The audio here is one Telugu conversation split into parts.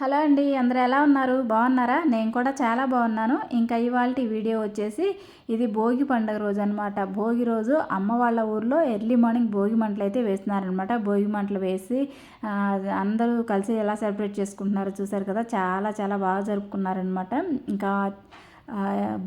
హలో అండి అందరూ ఎలా ఉన్నారు? బాగున్నారా? నేను కూడా చాలా బాగున్నాను. ఇంకా ఇవాళ వీడియో వచ్చేసి ఇది భోగి పండుగ రోజు అనమాట భోగి రోజు అమ్మ వాళ్ళ ఊర్లో ఎర్లీ మార్నింగ్ భోగి మంటలు అయితే వేస్తున్నారనమాట భోగి మంటలు వేసి అందరూ కలిసి ఎలా సెలబ్రేట్ చేసుకుంటున్నారో చూసారు కదా? చాలా చాలా బాగా జరుపుకున్నారనమాట ఇంకా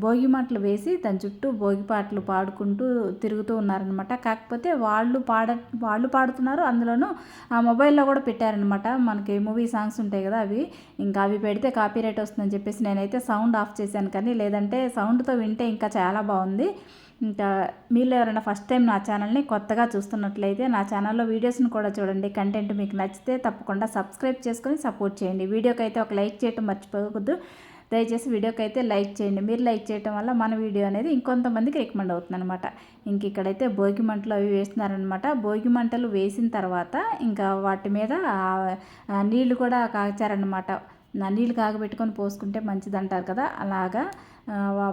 భోగి మాటలు వేసి దాని చుట్టూ భోగి పాటలు పాడుకుంటూ తిరుగుతూ ఉన్నారనమాట కాకపోతే వాళ్ళు పాడ వాళ్ళు పాడుతున్నారు అందులోనూ ఆ మొబైల్లో కూడా పెట్టారనమాట మనకి మూవీ సాంగ్స్ ఉంటాయి కదా అవి. ఇంకా అవి పెడితే కాపీ రైట్ వస్తుందని చెప్పేసి నేనైతే సౌండ్ ఆఫ్ చేశాను. కానీ లేదంటే సౌండ్తో వింటే ఇంకా చాలా బాగుంది. ఇంకా మీరు ఎవరైనా ఫస్ట్ టైం నా ఛానల్ని కొత్తగా చూస్తున్నట్లయితే నా ఛానల్లో వీడియోస్ని కూడా చూడండి. కంటెంట్ మీకు నచ్చితే తప్పకుండా సబ్స్క్రైబ్ చేసుకొని సపోర్ట్ చేయండి. వీడియోకి అయితే ఒక లైక్ చేయటం మర్చిపోకూడదు. దయచేసి వీడియోకి అయితే లైక్ చేయండి మీరు లైక్ చేయటం వల్ల మన వీడియో అనేది ఇంకొంతమందికి రికమెండ్ అవుతుంది అనమాట ఇంక ఇక్కడైతే భోగి మంటలు అవి వేస్తున్నారనమాట భోగి మంటలు వేసిన తర్వాత ఇంకా వాటి మీద నీళ్ళు కూడా కాచారనమాట నీళ్ళు కాగబెట్టుకొని పోసుకుంటే మంచిది అంటారు కదా అలాగా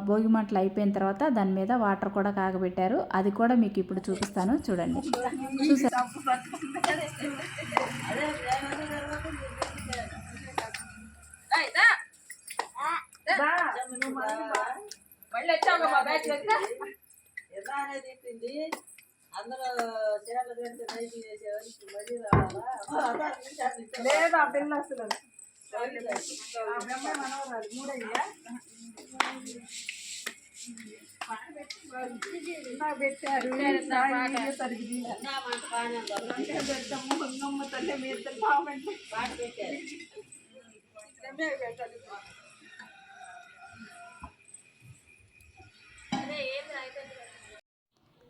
భోగి మంటలు అయిపోయిన తర్వాత దాని మీద వాటర్ కూడా కాగబెట్టారు అది కూడా మీకు ఇప్పుడు చూపిస్తాను చూడండి చూసారు మళ్ళీ వచ్చావు మా బ్యాచ్ ఎలా అనేది చెప్పింది? అందరూ చీరలు పెడితే నైట్ చేసేవారికి మళ్ళీ రావాలా లేదు ఆ పిల్ల అసలు మనవరాలు మూడయ్యా. పెట్టారు. పాట పెట్టాలి.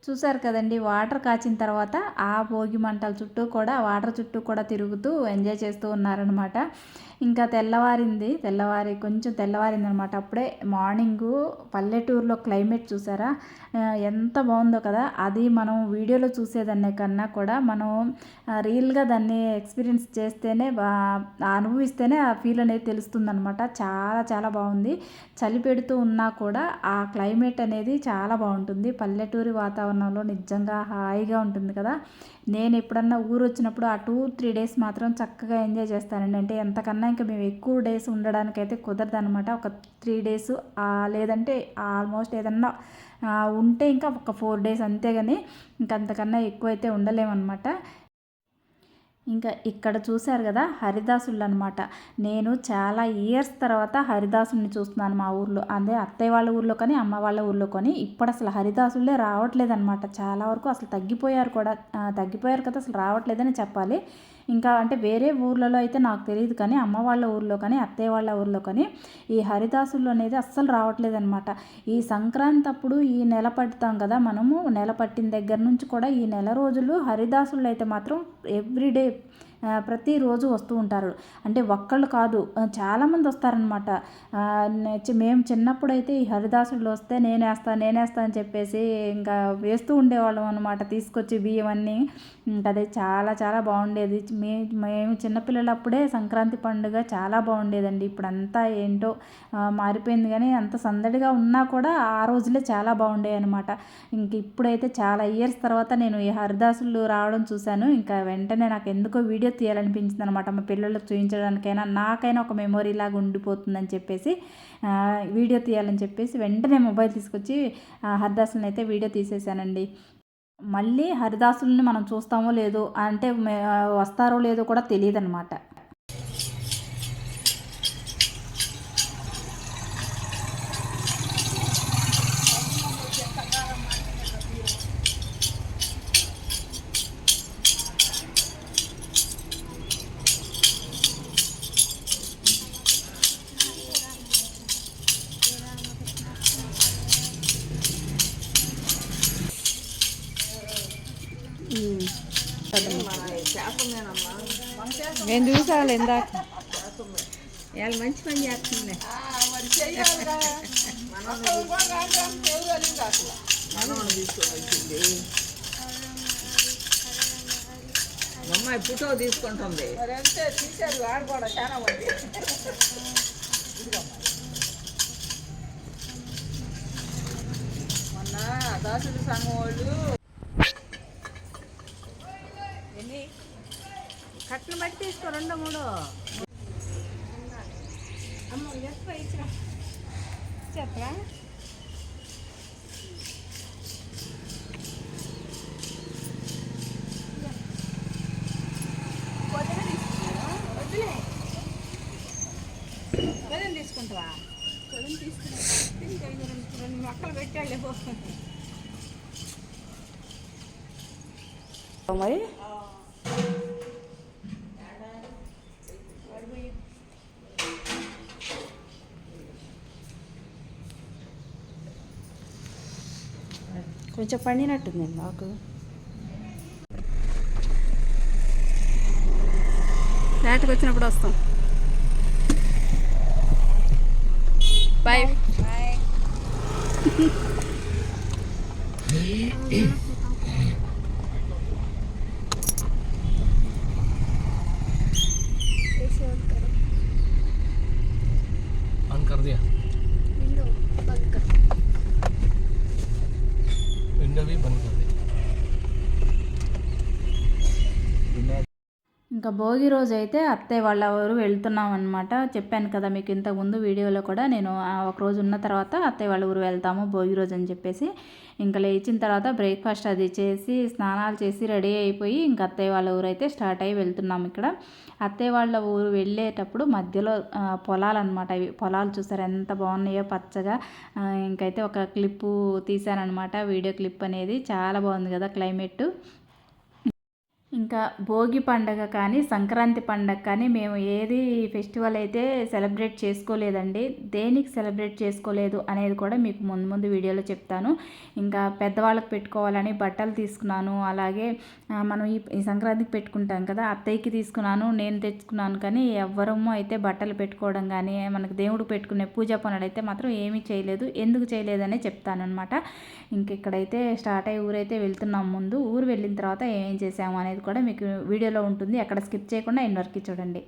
చూసారు కదండి వాటర్ కాచిన తర్వాత ఆ భోగి మంటల చుట్టూ కూడా వాటర్ చుట్టూ కూడా తిరుగుతూ ఎంజాయ్ చేస్తూ ఉన్నారనమాట ఇంకా తెల్లవారింది. తెల్లవారి కొంచెం తెల్లవారింది అనమాట అప్పుడే మార్నింగు పల్లెటూరులో క్లైమేట్ చూసారా? ఎంత బాగుందో కదా. అది మనం వీడియోలో చూసేదాన్ని కన్నా కూడా మనం రియల్గా దాన్ని ఎక్స్పీరియన్స్ చేస్తేనే అనుభవిస్తేనే ఆ ఫీల్ అనేది తెలుస్తుందనమాట. చాలా చాలా బాగుంది. చలి పెడుతూ ఉన్నా కూడా ఆ క్లైమేట్ అనేది చాలా బాగుంటుంది. పల్లెటూరి వాతావరణంలో నిజంగా హాయిగా ఉంటుంది కదా. నేను ఎప్పుడన్నా ఊరు వచ్చినప్పుడు ఆ టూ త్రీ డేస్ మాత్రం చక్కగా ఎంజాయ్ చేస్తానండి. అంటే ఎంతకన్నా ఇంకా మేము ఎక్కువ డేస్ ఉండడానికైతే కుదరదు అనమాట ఒక త్రీ డేస్ లేదంటే ఆల్మోస్ట్ ఏదన్నా ఉంటే ఇంకా ఒక ఫోర్ డేస్ అంతేగాని ఇంకంతకన్నా ఎక్కువైతే ఉండలేమన్నమాట. ఇంకా ఇక్కడ చూశారు కదా హరిదాసులు అనమాట నేను చాలా ఇయర్స్ తర్వాత హరిదాసుల్ని చూస్తున్నాను మా ఊర్లో. అదే అత్తయ్య వాళ్ళ ఊర్లో కానీ అమ్మ వాళ్ళ ఊర్లో కానీ ఇప్పుడు అసలు హరిదాసులే రావట్లేదు అనమాట చాలా వరకు అసలు తగ్గిపోయారు కూడా. తగ్గిపోయారు కదా అసలు రావట్లేదని చెప్పాలి. ఇంకా అంటే వేరే ఊర్లలో అయితే నాకు తెలియదు కానీ అమ్మ వాళ్ళ ఊర్లో కానీ అత్తయ్య వాళ్ళ ఊర్లో కానీ ఈ హరిదాసులు అనేది అస్సలు రావట్లేదనమాట ఈ సంక్రాంతి అప్పుడు ఈ నెల పడతాం కదా మనము నెల పట్టిన దగ్గర నుంచి కూడా ఈ నెల రోజులు హరిదాసులు అయితే మాత్రం ఎవ్రీడే ప్రతిరోజు వస్తూ ఉంటారు. అంటే ఒక్కళ్ళు కాదు చాలామంది వస్తారనమాట మేము చిన్నప్పుడు అయితే ఈ హరిదాసులు వస్తే నేనేస్తా నేనేస్తా అని చెప్పేసి ఇంకా వేస్తూ ఉండేవాళ్ళం అనమాట తీసుకొచ్చి బియ్యం అన్నీ. ఇంకా అది చాలా చాలా బాగుండేది. మే మేము చిన్నపిల్లలప్పుడే సంక్రాంతి పండుగ చాలా బాగుండేదండి. ఇప్పుడంతా ఏంటో మారిపోయింది కానీ అంత సందడిగా ఉన్నా కూడా ఆ రోజులే చాలా బాగుండేవి అనమాట ఇంక ఇప్పుడైతే చాలా ఇయర్స్ తర్వాత నేను ఈ హరిదాసులు రావడం చూశాను. ఇంకా వెంటనే నాకు ఎందుకో వీడియో తీయాలనిపించింది అనమాట మా పిల్లలకు చూపించడానికైనా నాకైనా ఒక మెమొరీ లాగా ఉండిపోతుందని చెప్పేసి వీడియో తీయాలని చెప్పేసి వెంటనే మొబైల్ తీసుకొచ్చి ఆ, హరిదాసులను అయితే వీడియో తీసేశానండి. మళ్ళీ హరిదాసుల్ని మనం చూస్తామో లేదో అంటే మే- వస్తారో లేదో కూడా తెలియదు అనమాట నేను చూసాను ఇందాక. ఇవాళ మంచి పని చేస్తుంది అమ్మాయి ఫోటో తీసుకుంటుంది. తీశారు వాడు కూడా చాలా మంది. మొన్న దాసుడు సంఘం వాళ్ళు ఎన్ని కట్నం బట్టి తీసుకో రెండో మూడో చెప్పరా? వదిలే తీసుకుంటావా? వదిలి తీసుకుంటా రెండు మొక్కలు పెట్టాలి మరి? కొంచెం పండినట్టుంది నాకు లేట్కి వచ్చినప్పుడు వస్తాం. బాయ్ ऑन ఇంకా భోగి రోజు అయితే అత్తయ్య వాళ్ళ ఊరు వెళ్తున్నాం అనమాట చెప్పాను కదా మీకు ఇంతకు ముందు వీడియోలో కూడా నేను ఒకరోజు ఒక రోజు ఉన్న తర్వాత అత్తయ్య వాళ్ళ ఊరు వెళ్తాము భోగి రోజు అని చెప్పేసి. ఇంకా లేచిన తర్వాత బ్రేక్ఫాస్ట్ అది చేసి స్నానాలు చేసి రెడీ అయిపోయి ఇంకా అత్తయ్య వాళ్ళ ఊరు అయితే స్టార్ట్ అయ్యి వెళ్తున్నాం ఇక్కడ. అత్తయ్య వాళ్ళ ఊరు వెళ్ళేటప్పుడు మధ్యలో పొలాలు అనమాట ఇవి పొలాలు చూసారు ఎంత బాగున్నాయో పచ్చగా. ఇంకైతే ఒక క్లిప్పు తీశానమాట వీడియో క్లిప్ అనేది చాలా బాగుంది కదా క్లైమేట్ ఇంకా భోగి పండగ కానీ సంక్రాంతి పండగ కానీ మేము ఏది ఫెస్టివల్ అయితే సెలబ్రేట్ చేసుకోలేదండి. దేనికి సెలబ్రేట్ చేసుకోలేదు అనేది కూడా మీకు ముందు ముందు వీడియోలో చెప్తాను. ఇంకా పెద్దవాళ్ళకి పెట్టుకోవాలని బట్టలు తీసుకున్నాను. అలాగే మనం ఈ ఈ సంక్రాంతికి పెట్టుకుంటాం కదా అత్తయ్యకి తీసుకున్నాను నేను తెచ్చుకున్నాను. కానీ ఎవ్వరము అయితే బట్టలు పెట్టుకోవడం కానీ మనకు దేవుడు పెట్టుకునే పూజ పనులు అయితే మాత్రం ఏమీ చేయలేదు. ఎందుకు చేయలేదనే చెప్తాను అనమాట ఇంక ఇక్కడైతే స్టార్ట్ అయ్యి ఊరైతే వెళ్తున్నాం ముందు. ఊరు వెళ్ళిన తర్వాత ఏం చేసాము అనేది కూడా మీకు వీడియోలో ఉంటుంది. అక్కడ స్కిప్ చేయకుండా ఎన్ని వరకు చూడండి.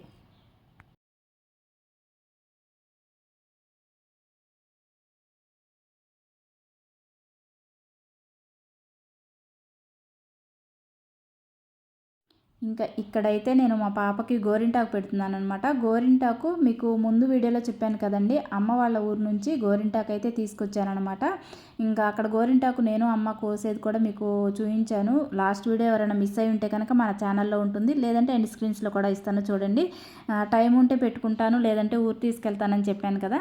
ఇంకా ఇక్కడైతే నేను మా పాపకి గోరింటాకు పెడుతున్నాను అనమాట గోరింటాకు మీకు ముందు వీడియోలో చెప్పాను కదండి. అమ్మ వాళ్ళ ఊరు నుంచి గోరింటాకు అయితే తీసుకొచ్చానమాట ఇంకా అక్కడ గోరింటాకు నేను అమ్మ కోసేది కూడా మీకు చూపించాను లాస్ట్ వీడియో ఎవరైనా మిస్ అయి ఉంటే కనుక మన ఛానల్లో ఉంటుంది. లేదంటే ఎండ్ స్క్రీన్స్లో కూడా ఇస్తాను చూడండి. టైం ఉంటే పెట్టుకుంటాను లేదంటే ఊరు తీసుకెళ్తానని చెప్పాను కదా.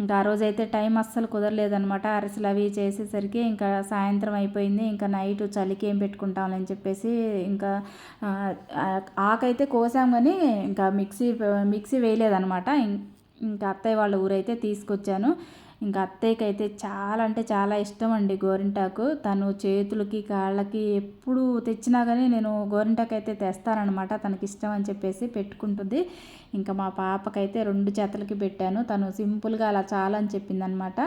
ఇంకా ఆ రోజైతే టైం అస్సలు కుదరలేదనమాట అరిసెలు అవి చేసేసరికి ఇంకా సాయంత్రం అయిపోయింది. ఇంకా నైట్ చలికి ఏం పెట్టుకుంటామని చెప్పేసి ఇంకా ఆకైతే కోసాం కానీ ఇంకా మిక్సీ మిక్సీ వేయలేదనమాట ఇంకా అత్తయ్య వాళ్ళ ఊరైతే తీసుకొచ్చాను. ఇంకా అత్తయ్యకి అయితే చాలా అంటే చాలా ఇష్టం అండి గోరింటాకు. తను చేతులకి కాళ్ళకి ఎప్పుడు తెచ్చినా కానీ నేను గోరింటాకు అయితే తెస్తానమాట తనకి ఇష్టం అని చెప్పేసి పెట్టుకుంటుంది. ఇంకా మా పాపకైతే రెండు చేతలకి పెట్టాను. తను సింపుల్గా అలా చాలా అని చెప్పిందనమాట.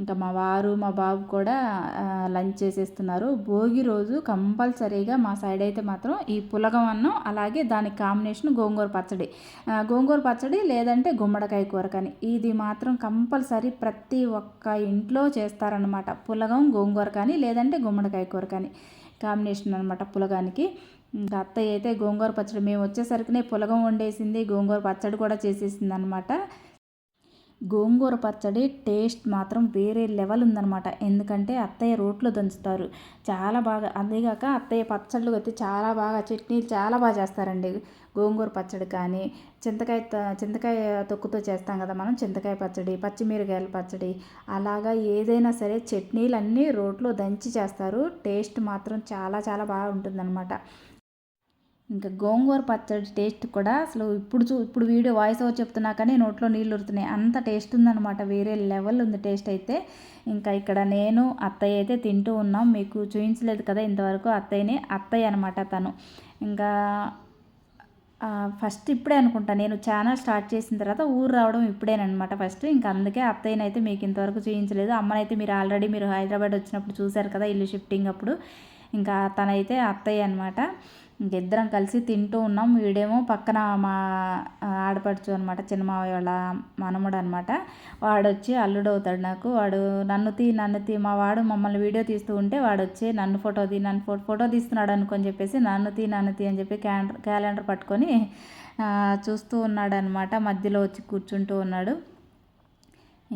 ఇంకా మా వారు మా బాబు కూడా లంచ్ చేసేస్తున్నారు. భోగి రోజు కంపల్సరీగా మా సైడ్ అయితే మాత్రం ఈ పులగం అన్నం అలాగే దానికి కాంబినేషన్ గోంగూర పచ్చడి. గోంగూర పచ్చడి లేదంటే గుమ్మడికాయ కూర కానీ ఇది మాత్రం కంపల్సరీ ప్రతి ఒక్క ఇంట్లో చేస్తారనమాట. పులగం గోంగూర కానీ లేదంటే గుమ్మడికాయ కూర కానీ కాంబినేషన్ అనమాట పులగానికి. ఇంకా అత్తయ్య అయితే గోంగూర పచ్చడి మేము వచ్చేసరికినే పులగం వండేసింది గోంగూర పచ్చడి కూడా చేసేసింది అనమాట గోంగూర పచ్చడి టేస్ట్ మాత్రం వేరే లెవెల్ ఉందన్నమాట ఎందుకంటే అత్తయ్య రోట్లో దంచుతారు. చాలా బాగా అదేగాక అత్తయ్య పచ్చళ్ళు అయితే చాలా బాగా చట్నీలు చాలా బాగా చేస్తారండి. గోంగూర పచ్చడి కానీ చింతకాయ త- చింతకాయ తొక్కుతో చేస్తాం కదా మనం చింతకాయ పచ్చడి పచ్చిమిరకాయల పచ్చడి అలాగా ఏదైనా సరే చట్నీలు అన్నీ రోట్లో దంచి చేస్తారు. టేస్ట్ మాత్రం చాలా చాలా బాగా ఉంటుందన్నమాట ఇంకా గోంగూర పచ్చడి టేస్ట్ కూడా అసలు ఇప్పుడు చూ ఇప్పుడు వీడియో వాయిస్ ఓవర్ చెప్తున్నా కానీ నోట్లో నీళ్ళు ఉరుతున్నాయి. అంత టేస్ట్ ఉందన్నమాట. వేరే లెవెల్ ఉంది టేస్ట్ అయితే. ఇంకా ఇక్కడ నేను అత్తయ్య అయితే తింటూ ఉన్నాం. మీకు చూపించలేదు కదా ఇంతవరకు అత్తయ్యని. అత్తయ్య అనమాట తను. ఇంకా ఫస్ట్ ఇప్పుడే అనుకుంటా. నేను ఛానల్ స్టార్ట్ చేసిన తర్వాత ఊరు రావడం ఇప్పుడేనమాట ఫస్ట్. ఇంకా అందుకే అత్తయ్యనైతే మీకు ఇంతవరకు చూపించలేదు అమ్మనైతే మీరు ఆల్రెడీ మీరు హైదరాబాద్ వచ్చినప్పుడు చూశారు కదా ఇల్లు షిఫ్టింగ్ అప్పుడు. ఇంకా తనైతే అత్తయ్య అనమాట ఇంకిద్దరం కలిసి తింటూ ఉన్నాం. వీడేమో పక్కన మా ఆడపడుచు అనమాట చిన్న మావయ్య వాళ్ళ మనముడు అనమాట వాడు వచ్చి అల్లుడు అవుతాడు నాకు. వాడు నన్ను తీ నన్ను తీ మా వాడు మమ్మల్ని వీడియో తీస్తూ ఉంటే వాడు వచ్చి నన్ను ఫోటో తీ నన్ను ఫోటో ఫోటో తీస్తున్నాడు అనుకొని చెప్పేసి నన్ను తీ నన్ను తీ అని చెప్పి క్యాలెండర్ క్యాలెండర్ పట్టుకొని చూస్తూ ఉన్నాడు అనమాట మధ్యలో వచ్చి కూర్చుంటూ ఉన్నాడు.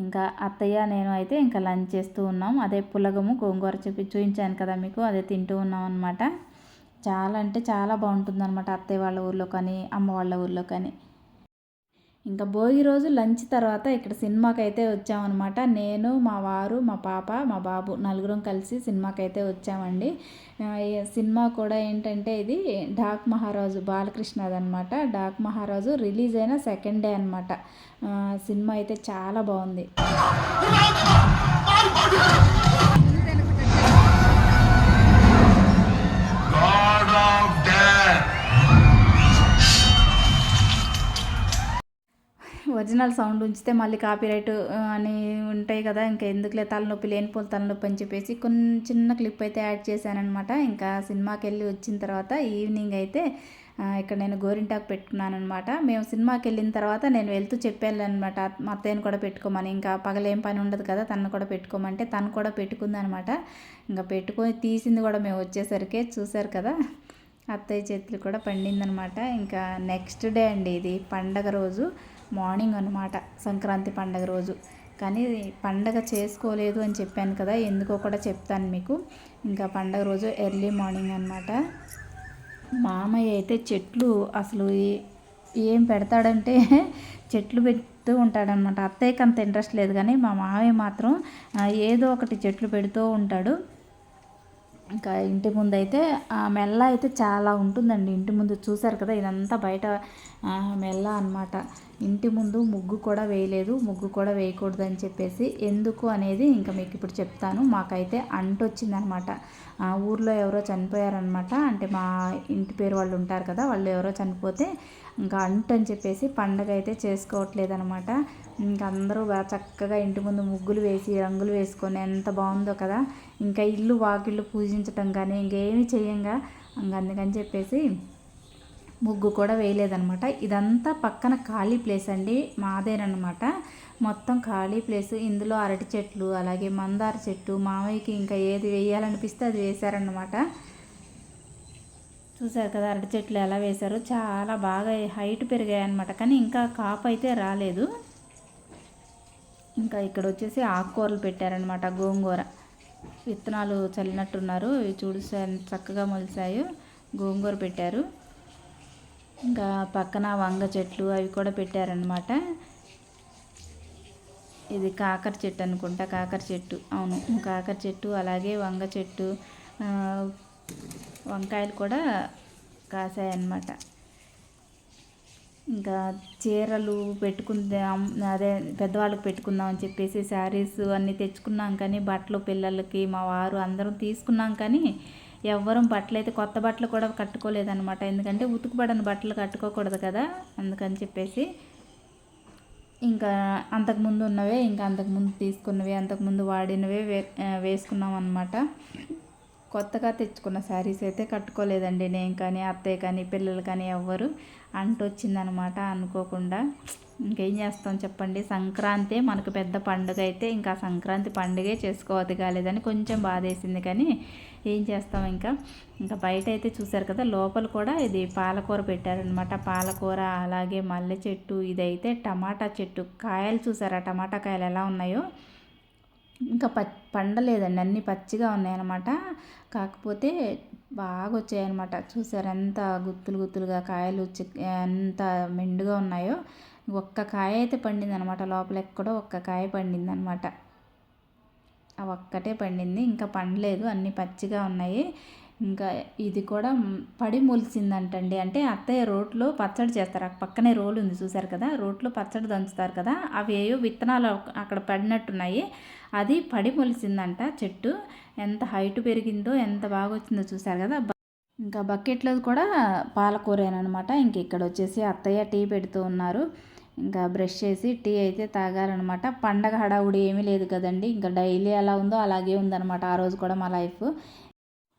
ఇంకా అత్తయ్య నేను అయితే ఇంకా లంచ్ చేస్తూ ఉన్నాం. అదే పులగము గోంగూర చూపి చూపించాను కదా మీకు అదే తింటూ ఉన్నాం అనమాట చాలా అంటే చాలా బాగుంటుంది అనమాట అత్తయ్య వాళ్ళ ఊర్లో కానీ అమ్మ వాళ్ళ ఊర్లో కానీ. ఇంకా భోగి రోజు లంచ్ తర్వాత ఇక్కడ సినిమాకి అయితే వచ్చామన్నమాట. నేను మా వారు మా పాప మా బాబు నలుగురం కలిసి సినిమాకి అయితే వచ్చామండి సినిమా కూడా ఏంటంటే ఇది డాక్ మహారాజు బాలకృష్ణది అనమాట డాక్ మహారాజు రిలీజ్ అయిన సెకండ్ డే అనమాట సినిమా అయితే చాలా బాగుంది. ఒరిజినల్ సౌండ్ ఉంచితే మళ్ళీ కాపీరైట్ అని ఉంటాయి కదా ఇంకా ఎందుకులే తలనొప్పి లేనిపోలు తలనొప్పి అని చెప్పేసి కొన్ని చిన్న క్లిప్ అయితే యాడ్ చేశానమాట ఇంకా సినిమాకి వెళ్ళి వచ్చిన తర్వాత ఈవినింగ్ అయితే ఇక్కడ నేను గోరింటాకు పెట్టుకున్నాను అనమాట మేము సినిమాకి వెళ్ళిన తర్వాత నేను వెళ్తూ చెప్పానమాట అనమాట మా కూడా పెట్టుకోమని. ఇంకా పగలేం పని ఉండదు కదా తను కూడా పెట్టుకోమంటే తను కూడా పెట్టుకుందనమాట ఇంకా పెట్టుకొని తీసింది కూడా మేము వచ్చేసరికి చూశారు కదా. అత్తయ్య చేతులు కూడా పండిందనమాట. ఇంకా నెక్స్ట్ డే అండి ఇది పండగ రోజు మార్నింగ్ అనమాట సంక్రాంతి పండగ రోజు. కానీ పండగ చేసుకోలేదు అని చెప్పాను కదా ఎందుకో కూడా చెప్తాను మీకు. ఇంకా పండగ రోజు ఎర్లీ మార్నింగ్ అనమాట మామయ్య అయితే చెట్లు అసలు ఏం పెడతాడంటే చెట్లు పెడుతూ ఉంటాడనమాట అత్తయ్యకి అంత ఇంట్రెస్ట్ లేదు కానీ మా మామయ్య మాత్రం ఏదో ఒకటి చెట్లు పెడుతూ ఉంటాడు. ఇంకా ఇంటి ముందు అయితే ఆ మెల్ల అయితే చాలా ఉంటుందండి. ఇంటి ముందు చూసారు కదా ఇదంతా బయట మెల్ల అన్నమాట. ఇంటి ముందు ముగ్గు కూడా వేయలేదు ముగ్గు కూడా వేయకూడదు అని చెప్పేసి ఎందుకు అనేది ఇంకా మీకు ఇప్పుడు చెప్తాను. మాకైతే అంటొచ్చిందనమాట ఊర్లో ఎవరో చనిపోయారనమాట. అంటే మా ఇంటి పేరు వాళ్ళు ఉంటారు కదా వాళ్ళు ఎవరో చనిపోతే ఇంకా అంటు అని చెప్పేసి పండగ అయితే చేసుకోవట్లేదు అనమాట ఇంకా అందరూ బాగా చక్కగా ఇంటి ముందు ముగ్గులు వేసి రంగులు వేసుకొని ఎంత బాగుందో కదా. ఇంకా ఇల్లు వాకిళ్ళు పూజించటం కానీ ఇంకేమి చేయంగా ఇంకా అందుకని చెప్పేసి ముగ్గు కూడా వేయలేదనమాట ఇదంతా పక్కన ఖాళీ ప్లేస్ అండి. మాదేనమాట మొత్తం ఖాళీ ప్లేస్. ఇందులో అరటి చెట్లు అలాగే మందార చెట్టు మామయ్యకి ఇంకా ఏది వేయాలనిపిస్తే అది వేశారనమాట చూసారు కదా అరటి చెట్లు ఎలా వేశారు. చాలా బాగా హైట్ పెరిగాయన్నమాట. కానీ ఇంకా కాపు అయితే రాలేదు. ఇంకా ఇక్కడ వచ్చేసి ఆకుకూరలు పెట్టారనమాట గోంగూర. విత్తనాలు చల్లినట్టున్నారు. ఇవి చూడు చక్కగా మొలిసాయి గోంగూర పెట్టారు. ఇంకా పక్కన వంగ చెట్లు అవి కూడా పెట్టారనమాట ఇది కాకర చెట్టు అనుకుంటా కాకర చెట్టు. అవును కాకర చెట్టు అలాగే వంగ చెట్టు వంకాయలు కూడా కాసాయన్నమాట. ఇంకా చీరలు పెట్టుకుందాం అదే పెద్దవాళ్ళకి పెట్టుకుందాం అని చెప్పేసి శారీస్ అన్నీ తెచ్చుకున్నాం కానీ బట్టలు పిల్లలకి మా వారు అందరం తీసుకున్నాం కానీ ఎవ్వరం బట్టలు అయితే కొత్త బట్టలు కూడా కట్టుకోలేదనమాట ఎందుకంటే ఉతుకుపడని బట్టలు కట్టుకోకూడదు కదా అందుకని చెప్పేసి. ఇంకా అంతకుముందు ఉన్నవే ఇంకా అంతకుముందు తీసుకున్నవి అంతకుముందు వాడినవే వే వేసుకున్నాం అనమాట కొత్తగా తెచ్చుకున్న శారీస్ అయితే కట్టుకోలేదండి నేను కానీ అత్తయ్య కానీ పిల్లలు కానీ ఎవ్వరు. అంటొచ్చిందనమాట అనుకోకుండా. ఇంకేం చేస్తాం చెప్పండి? సంక్రాంతి మనకు పెద్ద పండుగ అయితే ఇంకా సంక్రాంతి పండుగే చేసుకోవద్దు కాలేదని కొంచెం బాధేసింది కానీ ఏం చేస్తాం ఇంకా? ఇంకా బయట అయితే చూసారు కదా లోపల కూడా ఇది పాలకూర పెట్టారనమాట పాలకూర అలాగే మల్లె చెట్టు ఇదైతే టమాటా చెట్టు. కాయలు చూసారా? టమాటా కాయలు ఎలా ఉన్నాయో? ఇంకా ప పండలేదండి అన్నీ పచ్చిగా ఉన్నాయన్నమాట. కాకపోతే బాగా వచ్చాయన్నమాట చూసారు ఎంత గుత్తులు గుత్తులుగా కాయలు వచ్చి ఎంత మెండుగా ఉన్నాయో. ఒక్క కాయ అయితే పండింది అనమాట లోపల ఎక్కడో ఒక్క కాయ పండిందనమాట. ఆ ఒక్కటే పండింది. ఇంకా పండలేదు. అన్నీ పచ్చిగా ఉన్నాయి. ఇంకా ఇది కూడా పడి మొలిసిందంటండి. అంటే అత్తయ్య రోట్లో పచ్చడి చేస్తారు. పక్కనే రోలు ఉంది చూసారు కదా? రోట్లో పచ్చడి దంచుతారు కదా? అవి ఏవో విత్తనాలు అక్కడ పడినట్టున్నాయి. అది పడి మొలిసిందంట చెట్టు. ఎంత హైట్ పెరిగిందో ఎంత బాగా వచ్చిందో చూసారు కదా? ఇంకా బకెట్లో కూడా పాలకూరేనమాట ఇంక ఇక్కడ వచ్చేసి అత్తయ్య టీ పెడుతూ ఉన్నారు. ఇంకా బ్రష్ చేసి టీ అయితే తాగాలన్నమాట పండగ హడావుడి ఏమీ లేదు కదండి. ఇంకా డైలీ ఎలా ఉందో అలాగే ఉందన్నమాట ఆ రోజు కూడా మా లైఫ్.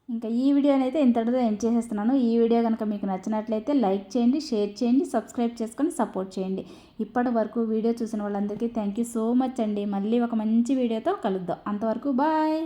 ఇంకా ఈ వీడియోని అయితే ఇంతటితో ఎండ్ చేసేస్తున్నాను. ఈ వీడియో కనుక మీకు నచ్చినట్లయితే లైక్ చేయండి షేర్ చేయండి సబ్స్క్రైబ్ చేసుకొని సపోర్ట్ చేయండి. ఇప్పటి వరకు వీడియో చూసిన వాళ్ళందరికీ థ్యాంక్ యూ సో మచ్ అండి. మళ్ళీ ఒక మంచి వీడియోతో కలుద్దాం. అంతవరకు బాయ్.